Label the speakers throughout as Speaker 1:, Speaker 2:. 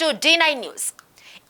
Speaker 1: to D9 News.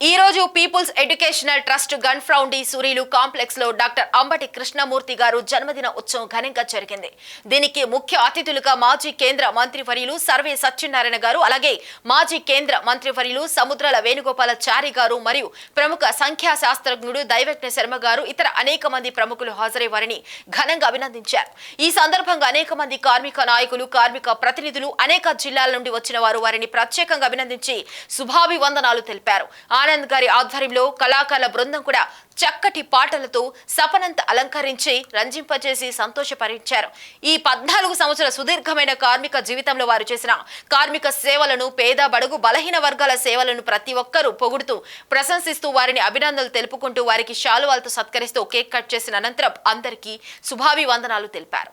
Speaker 1: ఈ రోజు people's educational trust గన్ ఫ్రౌండీ సూరీలు కాంప్లెక్స్లో డాక్టర్ అంబటి కృష్ణమూర్తి గారు జన్మదిన ఉత్సవం ఘనంగా జరిగింది. దీనికి ముఖ్య అతిథులుగా మాజీ కేంద్ర మంత్రివర్యులు సర్వే సత్యనారాయణ గారు అలాగే మాజీ కేంద్ర మంత్రివర్యులు సముద్రాల వేణుగోపాలాచారి గారు మరియు ప్రముఖ సంఖ్యా శాస్త్రజ్ఞుడు దైవజ్ఞ శర్మ గారు ఇతర అనేక మంది ప్రముఖులు హాజరయ్యారని ఘనంగా అభినందించారు. ఈ సందర్భంగా అనేక మంది కార్మిక నాయకులు కార్మిక ప్రతినిధులు అనేక జిల్లాల నుండి వచ్చిన వారు వారిని ప్రత్యేకంగా అభినందించి శుభాభివందనాలు తెలిపారు. ఆనంద్ గారి ఆధ్వర్యంలో కళాకారుల బృందం కూడా చక్కటి పాటలతో సపనంత అలంకరించి రంజింపజేసి సంతోషపరిచారు. ఈ పద్నాలుగు సంవత్సరాల సుదీర్ఘమైన కార్మిక జీవితంలో వారు చేసిన కార్మిక సేవలను పేద బడుగు బలహీన వర్గాల సేవలను ప్రతి ఒక్కరూ పొగుడుతూ ప్రశంసిస్తూ వారిని అభినందనలు తెలుపుకుంటూ వారికి శాలువాలతో సత్కరిస్తూ కేక్ కట్ చేసిన అనంతరం అందరికీ శుభాభివందనాలు తెలిపారు.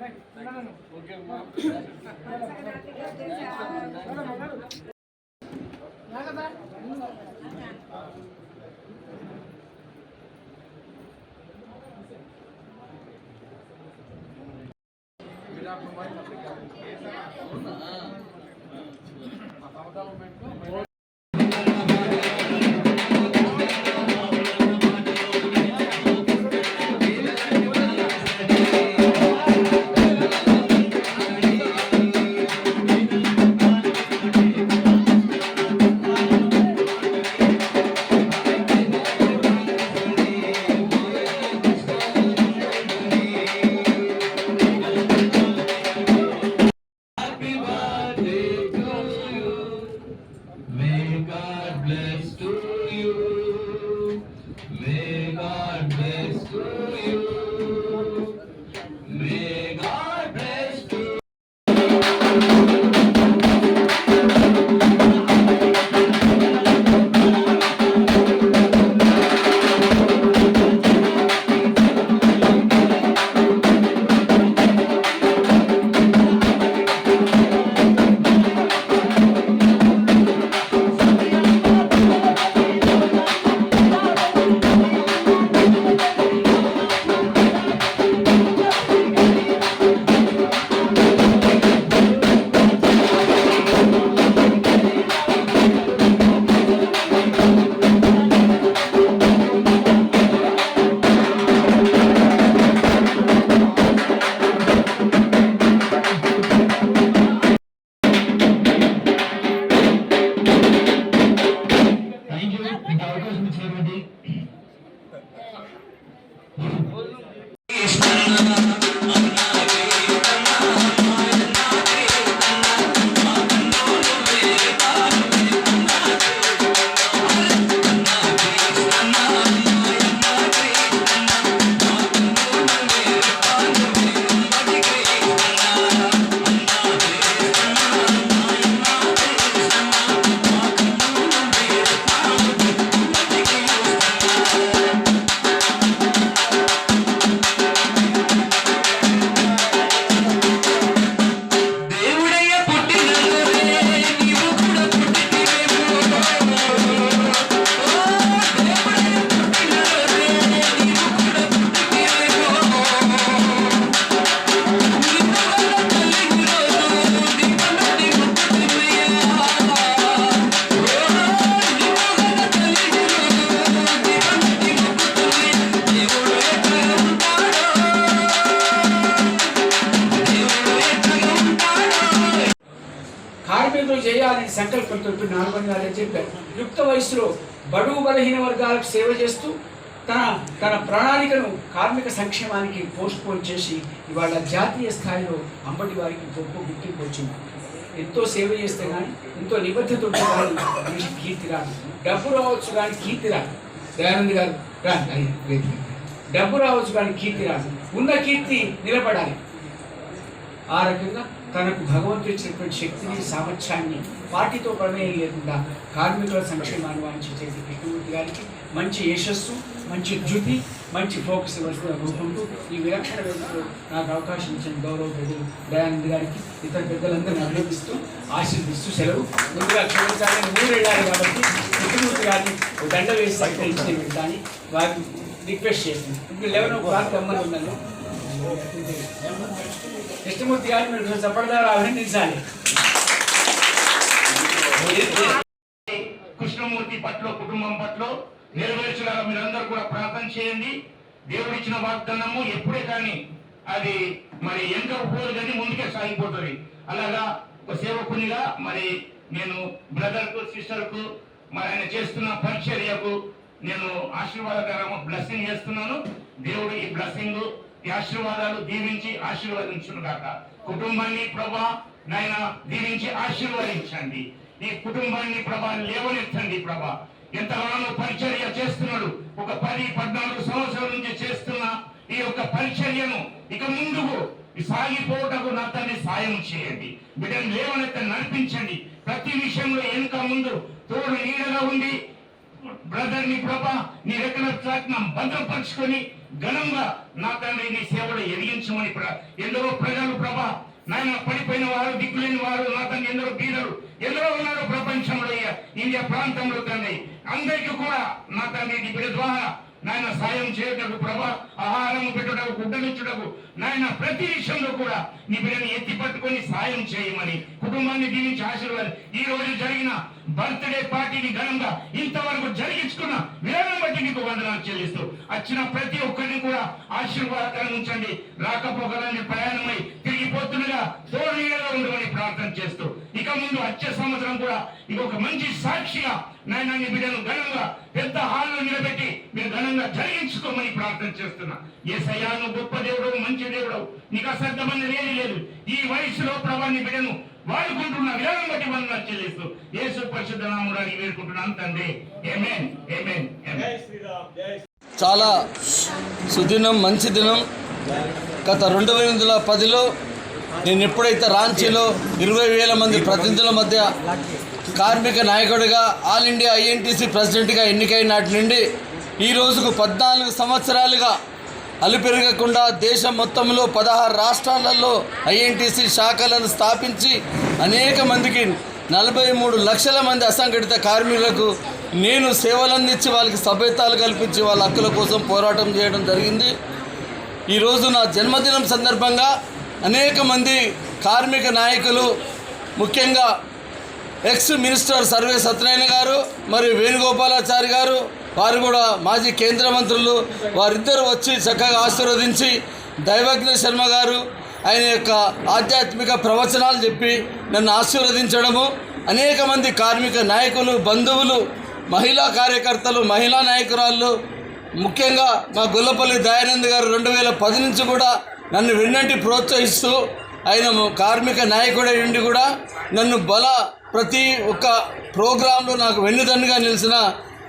Speaker 2: May
Speaker 3: సంకల్పంతో నాలుగు చెప్పారు. యుక్త వయసులో బడుగు బలహీన వర్గాలకు సేవ చేస్తూ తన తన ప్రణాళికను కార్మిక సంక్షేమానికి పోస్ట్ పోన్ చేసి ఇవాళ జాతీయ స్థాయిలో అంబటి వారికి గొప్ప గుర్తింపు వచ్చింది. ఎంతో సేవ చేస్తే కానీ ఎంతో నిబద్ధత ఉంటే కానీ మనిషి కీర్తి రాదు. డబ్బు రావచ్చు కానీ కీర్తి రాదు. దయానంద్ గారు రాదు డబ్బు రావచ్చు కానీ కీర్తి రాదు. ఉన్న కీర్తి నిలబడాలి. ఆ రకంగా తనకు భగవంతుడు ఇచ్చినటువంటి శక్తిని సామర్థ్యాన్ని పార్టీతో ప్రమేయం లేకుండా కార్మికుల సంక్షేమాన్ని చేసే కృష్ణమూర్తి గారికి మంచి యశస్సు మంచి ధృతి మంచి ఫోకస్ ఇవ్వాల్సిన అనుకుంటూ ఈ విలక్షణ వ్యక్తులు నాకు అవకాశం ఇచ్చిన గౌరవ పెద్దలు దయానంద్ గారికి ఇతర పెద్దలందరినీ అభినందిస్తూ ఆశీర్దిస్తూ సెలవు. ముందుగా క్షమించాలని మూడు వెళ్ళాలి కాబట్టి కృష్ణమూర్తి గారిని దండ వేసి సత్కరించి వెళ్తాను వారిని రిక్వెస్ట్ చేసింది ఇప్పుడు లెవెన్ ఓ క్లాక్ రమ్మని ఉన్నాను. కృష్ణమూర్తి గారిని మీరు చెప్పడదారు అభినందించాలి.
Speaker 4: కృష్ణమూర్తి పట్ల కుటుంబం పట్ల నెరవేర్చగల మీరందరూ కూడా ప్రార్థన చేయండి. దేవుడిచ్చిన వాగ్దానము ఎప్పుడే కానీ అది మరి ఎంత పోదు కానీ ముందుకే సాగిపోతుంది. అలాగా ఒక సేవకునిగా మరి నేను బ్రదర్కు కు మరి ఆయన చేస్తున్న పరిచర్యకు నేను ఆశీర్వాదకరము బ్లెస్సింగ్ చేస్తున్నాను. దేవుడు ఈ బ్లెస్సింగ్ ఈ ఆశీర్వాదాలు దీవించి ఆశీర్వదించును గాక కుటుంబాన్ని ప్రభా నాయన దీవించి ఆశీర్వదించండి. ఈ కుటుంబాన్ని ప్రభా లేవనెత్తండి ప్రభా. ఎంతగానో పరిచర్య చేస్తున్నాడు. ఒక పది పద్నాలుగు సంవత్సరాల నుంచి చేస్తున్న ఈ యొక్క పరిచర్యను ఇక ముందుకు సాగిపోవటకు నా తల్లి సాయం చేయండి. బిడ్డను లేవనెత్తని నడిపించండి. ప్రతి విషయంలో వెనుక ముందు తోడు నీడగా ఉండి బ్రదర్ని ప్రభా నీ రెక్కల భద్రపరుచుకొని ఘనంగా నా తండ్రి నీ సేవలు ఎదిగించమని ఎందరో ప్రజలు ప్రభా నాయన పడిపోయిన వారు దిక్కులేని వారు నా తండ్రి ఎందరో బీదలు ఎందరో ఉన్నారు ప్రపంచంలో ఇండియా ప్రాంతంలో తండ్రి అందరికీ కూడా నా తండ్రి నీ బిడ్డ ద్వారా నాయన సాయం చేయటకు ప్రభా. ఆహారం పెట్టుటకు గుడ్డలిచ్చుటకు నాయన ప్రతి విషయంలో కూడా నీ బిడ్డని ఎత్తి పట్టుకొని సాయం చేయమని కుటుంబాన్ని దీవించి ఆశీర్వాదం. ఈ రోజు జరిగిన బర్త్డే పార్టీని ఘనంగా ఇంతవరకు జరిగించుకున్న విధానం బట్టి నీకు వందనాలు చెల్లిస్తూ వచ్చిన ప్రతి ఒక్కరిని కూడా ఆశీర్వాదకరం ఉంచండి. రాకపోకలని ప్రయాణమై తిరిగిపోతుండగా తోడీడగా ఉండమని ప్రార్థన చేస్తూ ఇక ముందు వచ్చే సంవత్సరం కూడా ఇది ఒక మంచి సాక్షిగా నాయన నీ బిడ్డను ఘనంగా పెద్ద హాల్లో నిలబెట్టి మీరు ఘనంగా జరిగించుకోమని ప్రార్థన చేస్తున్నా. ఏ సయాను గొప్ప దేవుడు మంచి దేవుడు నీకు అసర్థమని ఏది లేదు. ఈ వయసులో ప్రభా నీ బిడ్డను వాడుకుంటున్న విధానం బట్టి వందనాలు చెల్లిస్తూ యేసు పరిశుద్ధ నాముడాన్ని వేడుకుంటున్నాను తండ్రి. ఏమేన్ ఏమేన్
Speaker 5: చాలా సుదినం మంచి దినం. గత రెండు వేల పదిలో నేను ఎప్పుడైతే రాంచీలో ఇరవై వేల మంది ప్రతినిధుల మధ్య కార్మిక నాయకుడిగా ఆల్ ఇండియా ఐఎన్టీసీ ప్రెసిడెంట్గా ఎన్నికైన నాటి నుండి ఈ రోజుకు పద్నాలుగు సంవత్సరాలుగా అలుపెరగకుండా దేశం మొత్తంలో పదహారు రాష్ట్రాలలో ఐఎన్టీసీ శాఖలను స్థాపించి అనేక మందికి నలభై మూడు లక్షల మంది అసంఘటిత కార్మికులకు నేను సేవలు అందించి వాళ్ళకి సభ్యతాలు కల్పించి వాళ్ళ హక్కుల కోసం పోరాటం చేయడం జరిగింది. ఈరోజు నా జన్మదినం సందర్భంగా అనేక మంది కార్మిక నాయకులు ముఖ్యంగా ఎక్స్ మినిస్టర్ సర్వే సత్యనారాయణ గారు మరియు వేణుగోపాలాచారి గారు వారు కూడా మాజీ కేంద్ర మంత్రులు వారిద్దరు వచ్చి చక్కగా ఆశీర్వదించి దైవజ్ఞ శర్మ గారు ఆయన యొక్క ఆధ్యాత్మిక ప్రవచనాలు చెప్పి నన్ను ఆశీర్వదించడము. అనేక మంది కార్మిక నాయకులు బంధువులు మహిళా కార్యకర్తలు మహిళా నాయకురాళ్ళు ముఖ్యంగా మా గొల్లపల్లి దయానంద్ గారు రెండు వేల పది నుంచి కూడా నన్ను వెన్నంటి ప్రోత్సహిస్తూ ఆయన కార్మిక నాయకుడై ఉండి కూడా నన్ను బల ప్రతి ఒక్క ప్రోగ్రాంలో నాకు వెన్నుదన్నుగా నిలిచిన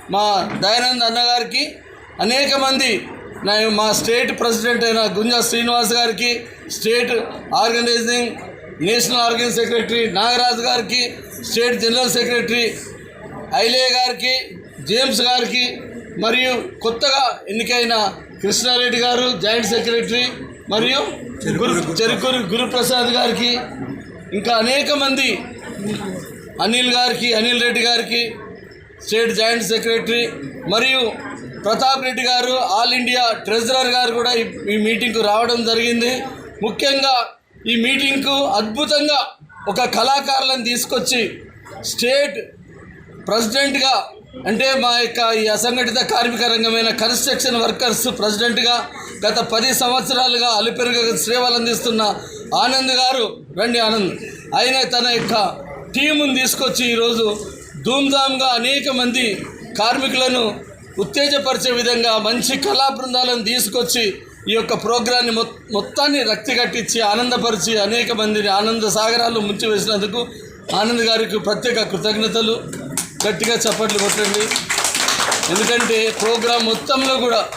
Speaker 5: మా దయానంద్ అన్నగారికి అనేక మంది నా మా స్టేట్ ప్రెసిడెంట్ అయిన గుంజా శ్రీనివాస్ గారికి state organising national organise secretary Nagaraju గారికి స్టేట్ జనరల్ సెక్రటరీ ఐలే గారికి జేమ్స్ గారికి మరియు కొత్తగా ఎన్నికైన కృష్ణారెడ్డి గారు జాయింట్ సెక్రటరీ మరియు గురు చెరుకూరు గురుప్రసాద్ గారికి ఇంకా అనేక మంది అనిల్ గారికి అనిల్ రెడ్డి గారికి స్టేట్ జాయింట్ సెక్రటరీ మరియు ప్రతాప్ రెడ్డి గారు ఆల్ ఇండియా ట్రెజరర్ గారు కూడా ఈ- మీటింగ్కు రావడం జరిగింది. ముఖ్యంగా ఈ మీటింగ్కు అద్భుతంగా ఒక కళాకారులను తీసుకొచ్చి స్టేట్ ప్రెసిడెంట్గా అంటే మా యొక్క ఈ అసంఘటిత కార్మిక రంగమైన కన్స్ట్రక్షన్ వర్కర్స్ ప్రెసిడెంట్గా గత పది సంవత్సరాలుగా అలిపెరుగ సేవలు అందిస్తున్న ఆనంద్ గారు రండి ఆనంద్ ఆయన తన యొక్క టీముని తీసుకొచ్చి ఈరోజు ధూమ్ధామ్గా అనేక మంది కార్మికులను ఉత్తేజపరిచే విధంగా మంచి కళా బృందాలను తీసుకొచ్చి ఈ యొక్క ప్రోగ్రాన్ని మొ మొత్తాన్ని రక్తి కట్టించి ఆనందపరిచి అనేక మందిని ఆనంద సాగరాలు ముంచివేసినందుకు ఆనంద్ గారికి ప్రత్యేక కృతజ్ఞతలు. గట్టిగా చప్పట్లు కొట్టండి. ఎందుకంటే ప్రోగ్రాం మొత్తంలో కూడా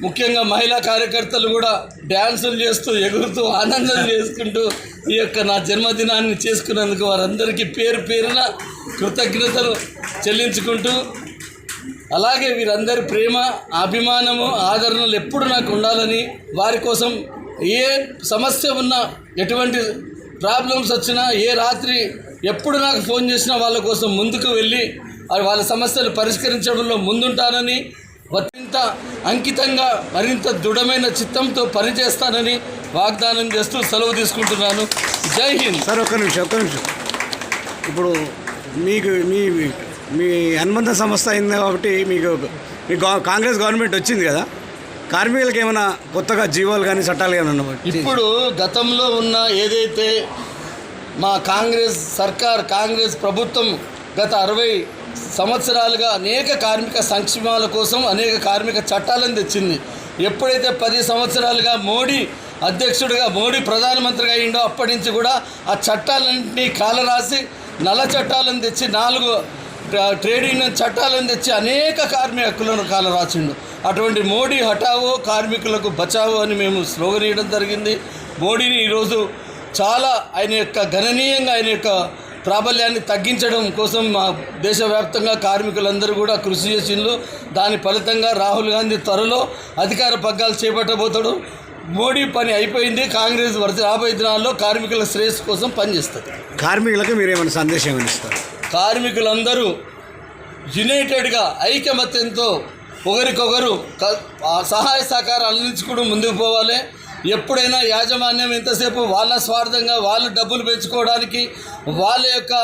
Speaker 5: ముఖ్యంగా మహిళా కార్యకర్తలు కూడా డ్యాన్సులు చేస్తూ ఎగురుతూ ఆనందం చేసుకుంటూ ఈ యొక్క నా జన్మదినాన్ని చేసుకున్నందుకు వారందరికీ పేరు పేరున కృతజ్ఞతలు చెల్లించుకుంటూ అలాగే వీరందరి ప్రేమ అభిమానము ఆదరణలు ఎప్పుడు నాకు ఉండాలని వారి కోసం ఏ సమస్య ఉన్నా ఎటువంటి ప్రాబ్లమ్స్ వచ్చినా ఏ రాత్రి ఎప్పుడు నాకు ఫోన్ చేసినా వాళ్ళ కోసం ముందుకు వెళ్ళి వాళ్ళ సమస్యలు పరిష్కరించడంలో ముందుంటానని మరింత అంకితంగా మరింత దృఢమైన చిత్తంతో పనిచేస్తానని వాగ్దానం చేస్తూ సెలవు తీసుకుంటున్నాను. జై హింద్.
Speaker 6: సార్ ఒక్క నిమిషం ఒక్క నిమిషం. ఇప్పుడు మీకు మీ మీ అనుబంధ సంస్థ అయింది కాబట్టి మీకు మీ కాంగ్రెస్ గవర్నమెంట్ వచ్చింది కదా? కార్మికులకు ఏమైనా కొత్తగా జీవోలు కానీ చట్టాలు కానీ ఉన్నాయా?
Speaker 5: ఇప్పుడు గతంలో ఉన్న ఏదైతే మా కాంగ్రెస్ సర్కార్ కాంగ్రెస్ ప్రభుత్వం గత అరవై సంవత్సరాలుగా అనేక కార్మిక సంక్షేమాల కోసం అనేక కార్మిక చట్టాలను తెచ్చింది. ఎప్పుడైతే పది సంవత్సరాలుగా మోడీ అధ్యక్షుడిగా మోడీ ప్రధానమంత్రిగా అయ్యిండో అప్పటి నుంచి కూడా ఆ చట్టాలన్నింటినీ కాలరాసి నల్ల చట్టాలను తెచ్చి నాలుగు ట్రేడ్ యూనియన్ చట్టాలను తెచ్చి అనేక కార్మిక హక్కులను కాలరాచిండు అటువంటి మోడీ హఠావో కార్మికులకు బచావో అని మేము స్లోగన్ ఇవ్వడం జరిగింది. మోడీని ఈరోజు చాలా ఆయన యొక్క గణనీయంగా ఆయన యొక్క ప్రాబల్యాన్ని తగ్గించడం కోసం మా దేశవ్యాప్తంగా కార్మికులందరూ కూడా కృషి చేసిండ్రు. దాని ఫలితంగా రాహుల్ గాంధీ త్వరలో అధికార పగ్గాలు చేపట్టబోతాడు. మోడీ పని అయిపోయింది. కాంగ్రెస్ వరుస రాబోయే దినాల్లో కార్మికుల శ్రేయస్సు కోసం పనిచేస్తుంది
Speaker 6: కార్మికులకు మీరు ఏమైనా సందేశం ఇస్తారు?
Speaker 5: కార్మికులందరూ యునైటెడ్గా ఐకమత్యంతో ఒకరికొకరు సహాయ సహకారాలు అందించుకుంటూ ముందుకు పోవాలి. ఎప్పుడైనా యాజమాన్యం ఎంతసేపు వాళ్ళ స్వార్థంగా వాళ్ళు డబ్బులు పెంచుకోవడానికి వాళ్ళ యొక్క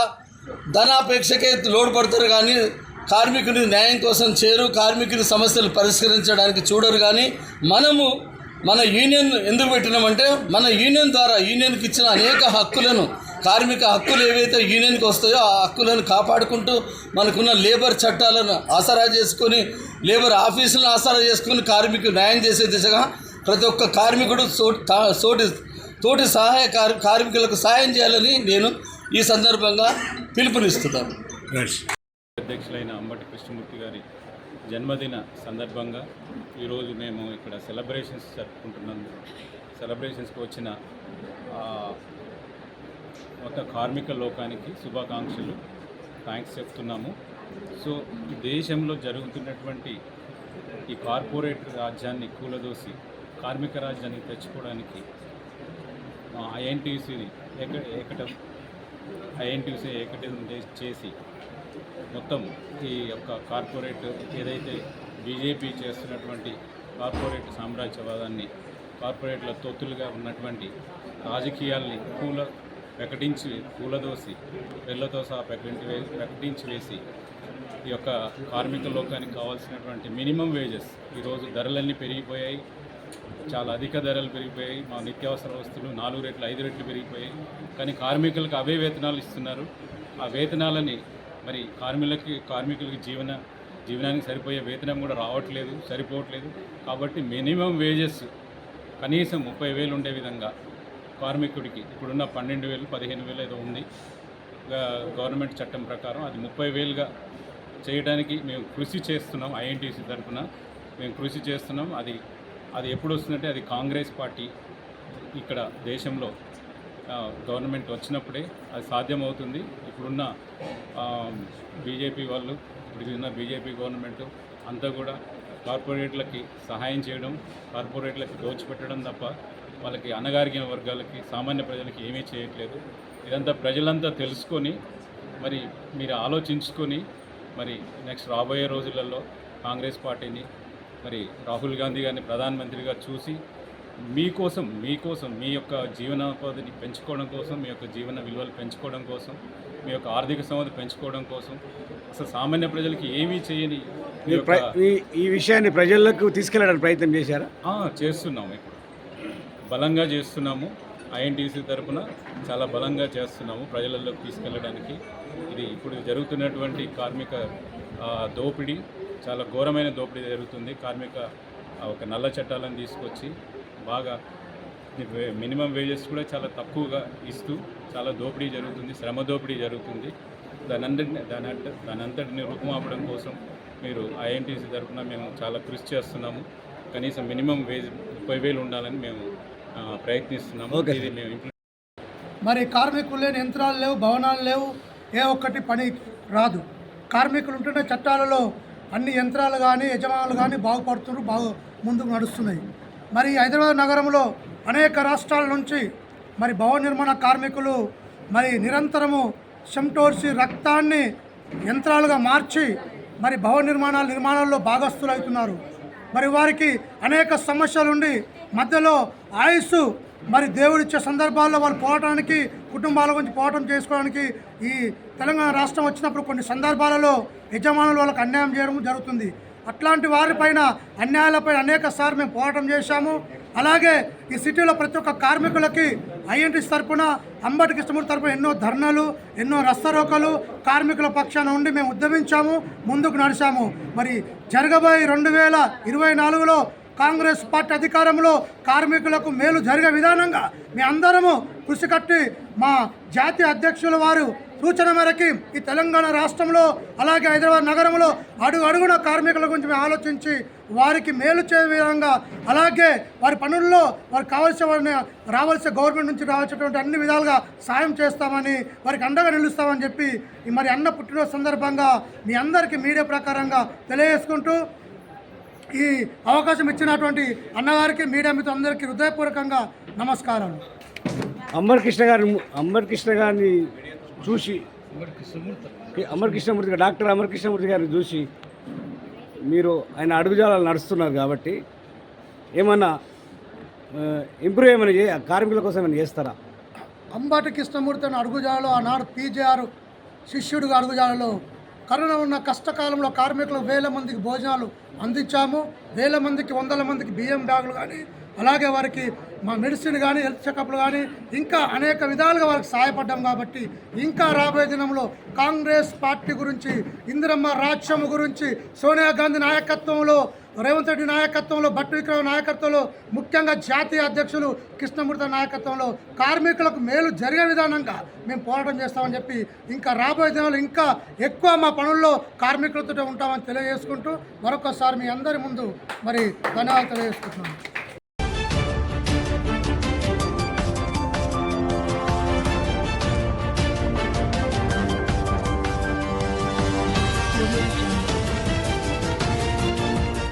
Speaker 5: ధనాపేక్షకే లోడ్పడతారు కానీ కార్మికుని న్యాయం కోసం చేరు కార్మికుని సమస్యలు పరిష్కరించడానికి చూడరు కానీ మనము మన యూనియన్ ఎందుకు పెట్టినామంటే మన యూనియన్ ద్వారా యూనియన్కి ఇచ్చిన అనేక హక్కులను కార్మిక హక్కులు ఏవైతే యూనియన్కి వస్తాయో ఆ హక్కులను కాపాడుకుంటూ మనకున్న లేబర్ చట్టాలను ఆసరా చేసుకొని లేబర్ ఆఫీసులను ఆసరా చేసుకొని కార్మికులు న్యాయం చేసే దిశగా ప్రతి ఒక్క కార్మికుడు సోటి తా- సోటి తోటి సహాయ కార్- కార్మికులకు సాయం చేయాలని నేను ఈ సందర్భంగా పిలుపునిస్తున్నాను.
Speaker 6: రైట్
Speaker 7: అధ్యక్షులైన అంబటి కృష్ణమూర్తి గారి జన్మదిన సందర్భంగా ఈరోజు మేము ఇక్కడ సెలబ్రేషన్స్ జరుపుకుంటున్నాము సెలబ్రేషన్స్కి వచ్చిన ఆ, మొత్తం కార్మిక లోకానికి శుభాకాంక్షలు. థ్యాంక్స్ చెప్తున్నాము. సో దేశంలో జరుగుతున్నటువంటి ఈ కార్పొరేట్ రాజ్యాన్ని కూలదోసి కార్మిక రాజ్యాన్ని తెచ్చుకోవడానికి ఐఎన్టీసీని ఏక ఏకటం ఐఎన్టీసీ ఏకటం చేసి మొత్తం ఈ యొక్క కార్పొరేట్ ఏదైతే బీజేపీ చేస్తున్నటువంటి కార్పొరేట్ సామ్రాజ్యవాదాన్ని కార్పొరేట్ల తొత్తులుగా ఉన్నటువంటి రాజకీయాల్ని పూల ప్రకటించి పూలదోసి వెల్లతో సహా ప్రకటించి ప్రకటించి వేసి ఈ యొక్క కార్మిక లోకానికి కావాల్సినటువంటి మినిమం వేజెస్ ఈరోజు ధరలన్నీ పెరిగిపోయాయి. చాలా అధిక ధరలు పెరిగిపోయాయి. మా నిత్యావసర వస్తువులు నాలుగు రెట్లు ఐదు రెట్లు పెరిగిపోయాయి. కానీ కార్మికులకు అవే వేతనాలు ఇస్తున్నారు. ఆ వేతనాలని మరి కార్మికులకి కార్మికులకి జీవన జీవనానికి సరిపోయే వేతనం కూడా రావట్లేదు సరిపోవట్లేదు. కాబట్టి మినిమం వేజెస్ కనీసం ముప్పై వేలు ఉండే విధంగా కార్మికుడికి ఇప్పుడున్న పన్నెండు వేలు పదిహేను వేలు ఏదో ఉంది. గవర్నమెంట్ చట్టం ప్రకారం అది ముప్పై వేలుగా చేయడానికి మేము కృషి చేస్తున్నాం ఐఎన్టీసీ తరఫున. మేము కృషి చేస్తున్నాం. అది అది ఎప్పుడు వస్తుందంటే అది కాంగ్రెస్ పార్టీ ఇక్కడ దేశంలో గవర్నమెంట్ వచ్చినప్పుడే అది సాధ్యమవుతుంది. ఇప్పుడున్న బీజేపీ వాళ్ళు ఇప్పుడు ఉన్న బీజేపీ గవర్నమెంట్ అంతా కూడా కార్పొరేట్లకి సహాయం చేయడం కార్పొరేట్లకి దోచిపెట్టడం తప్ప వాళ్ళకి అణగారిన వర్గాలకి సామాన్య ప్రజలకి ఏమీ చేయట్లేదు. ఇదంతా ప్రజలంతా తెలుసుకొని మరి మీరు ఆలోచించుకొని మరి నెక్స్ట్ రాబోయే రోజులలో కాంగ్రెస్ పార్టీని మరి రాహుల్ గాంధీ గారిని ప్రధానమంత్రిగా చూసి మీకోసం మీకోసం మీ యొక్క జీవనోపాధిని పెంచుకోవడం కోసం మీ యొక్క జీవన విలువలు పెంచుకోవడం కోసం మీ యొక్క ఆర్థిక సంపద పెంచుకోవడం కోసం అసలు సామాన్య ప్రజలకి ఏమీ చేయని ఈ
Speaker 6: విషయాన్ని ప్రజలకు తీసుకెళ్ళడానికి ప్రయత్నం చేశారా?
Speaker 7: చేస్తున్నాము ఇప్పుడు. బలంగా చేస్తున్నాము. ఐఎన్టీసీ తరపున చాలా బలంగా చేస్తున్నాము ప్రజలలోకి తీసుకెళ్ళడానికి. ఇది ఇప్పుడు జరుగుతున్నటువంటి కార్మిక దోపిడీ చాలా ఘోరమైన దోపిడీ జరుగుతుంది. కార్మిక ఆ, ఒక నల్ల చట్టాలను తీసుకొచ్చి బాగా మినిమం వేజెస్ కూడా చాలా తక్కువగా ఇస్తూ చాలా దోపిడీ జరుగుతుంది శ్రమ దోపిడీ జరుగుతుంది. దాని అందరిని దాని అంత దాని అంతటిని రూపుమాపడం కోసం మీరు ఐఎన్టీసీ తరఫున మేము చాలా కృషి చేస్తున్నాము. కనీసం మినిమం వేజ్ ముప్పై వేలు ఉండాలని మేము ప్రయత్నిస్తున్నాము. ఇది మేము
Speaker 8: మరి కార్మికులు లేని యంత్రాలు లేవు భవనాలు లేవు ఏ ఒక్కటి పని రాదు. కార్మికులు ఉంటుంటే చట్టాలలో అన్ని యంత్రాలు కానీ యజమానులు కానీ బాగుపడుతున్నారు బాగు ముందుకు నడుస్తున్నాయి. మరి హైదరాబాద్ నగరంలో అనేక రాష్ట్రాల నుంచి మరి భవన నిర్మాణ కార్మికులు మరి నిరంతరము చెమటోర్చి రక్తాన్ని యంత్రాలుగా మార్చి మరి భవన నిర్మాణాల నిర్మాణాల్లో భాగస్థులవుతున్నారు. మరి వారికి అనేక సమస్యలుండి మధ్యలో ఆయుస్సు మరి దేవుడిచ్చే సందర్భాల్లో వాళ్ళు పోవటానికి కుటుంబాల గురించి పోవటం చేసుకోవడానికి ఈ తెలంగాణ రాష్ట్రం వచ్చినప్పుడు కొన్ని సందర్భాలలో యజమానులు వాళ్ళకి అన్యాయం చేయడం జరుగుతుంది. అట్లాంటి వారిపైన అన్యాయాలపై అనేక సార్లు మేము పోరాటం చేశాము. అలాగే ఈ సిటీలో ప్రతి ఒక్క కార్మికులకి ఐఎన్టీసీ తరపున అంబటి కృష్ణమూర్తి తరపున ఎన్నో ధర్నాలు ఎన్నో రస్తరోకలు కార్మికుల పక్షాన ఉండి మేము ఉద్యమించాము ముందుకు నడిచాము. మరి జరగబోయే రెండు వేల ఇరవై నాలుగులో కాంగ్రెస్ పార్టీ అధికారంలో కార్మికులకు మేలు జరిగే విధానంగా మీ అందరము కృషి కట్టి మా జాతీయ అధ్యక్షుల వారు సూచన మేరకి ఈ తెలంగాణ రాష్ట్రంలో అలాగే హైదరాబాద్ నగరంలో అడుగు అడుగున కార్మికుల గురించి మేము ఆలోచించి వారికి మేలు చే విధంగా అలాగే వారి పనుల్లో వారికి కావాల్సిన వారిని రావాల్సిన గవర్నమెంట్ నుంచి రావాల్సినటువంటి అన్ని విధాలుగా సాయం చేస్తామని వారికి అండగా నిలుస్తామని చెప్పి మరి అన్న పుట్టినరోజు సందర్భంగా మీ అందరికీ మీడియా ప్రకారంగా తెలియజేసుకుంటూ ఈ అవకాశం ఇచ్చినటువంటి అన్నగారికి మీడియా మిత్రులందరికీ హృదయపూర్వకంగా నమస్కారాలు.
Speaker 6: అంబర్ కృష్ణ గారి అంబర్ కృష్ణ గారిని చూసి అమర్ కృష్ణమూర్తి గారు డాక్టర్ అమర్ కృష్ణమూర్తి గారిని చూసి మీరు ఆయన అడుగుజాలాలు నడుస్తున్నారు కాబట్టి ఏమన్నా ఇంప్రూవ్ ఏమైనా చే కార్మికుల కోసం ఏమైనా చేస్తారా?
Speaker 8: అంబాటి కృష్ణమూర్తి అని అడుగుజాడలో ఆనాడు పీజేఆర్ శిష్యుడిగా అడుగుజాడలో కరోనా ఉన్న కష్టకాలంలో కార్మికులు వేల మందికి భోజనాలు అందించాము. వేల మందికి వందల మందికి బియ్యం బ్యాగులు కానీ అలాగే వారికి మా మెడిసిన్ కానీ హెల్త్ చెకప్లు కానీ ఇంకా అనేక విధాలుగా వారికి సహాయపడ్డాం కాబట్టి ఇంకా రాబోయే దినంలో కాంగ్రెస్ పార్టీ గురించి ఇందిరమ్మ రాజ్యం గురించి సోనియా గాంధీ నాయకత్వంలో రేవంత్ రెడ్డి నాయకత్వంలో భట్టు విక్రమ నాయకత్వంలో ముఖ్యంగా జాతీయ అధ్యక్షులు కృష్ణమూర్తి నాయకత్వంలో కార్మికులకు మేలు జరిగే విధానంగా మేము పోరాటం చేస్తామని చెప్పి ఇంకా రాబోయే దినాలు ఇంకా ఎక్కువ మా పనుల్లో కార్మికులతో ఉంటామని తెలియజేసుకుంటూ మరొకసారి మీ అందరి ముందు మరి ధన్యవాదాలు తెలియజేసుకుంటున్నాను.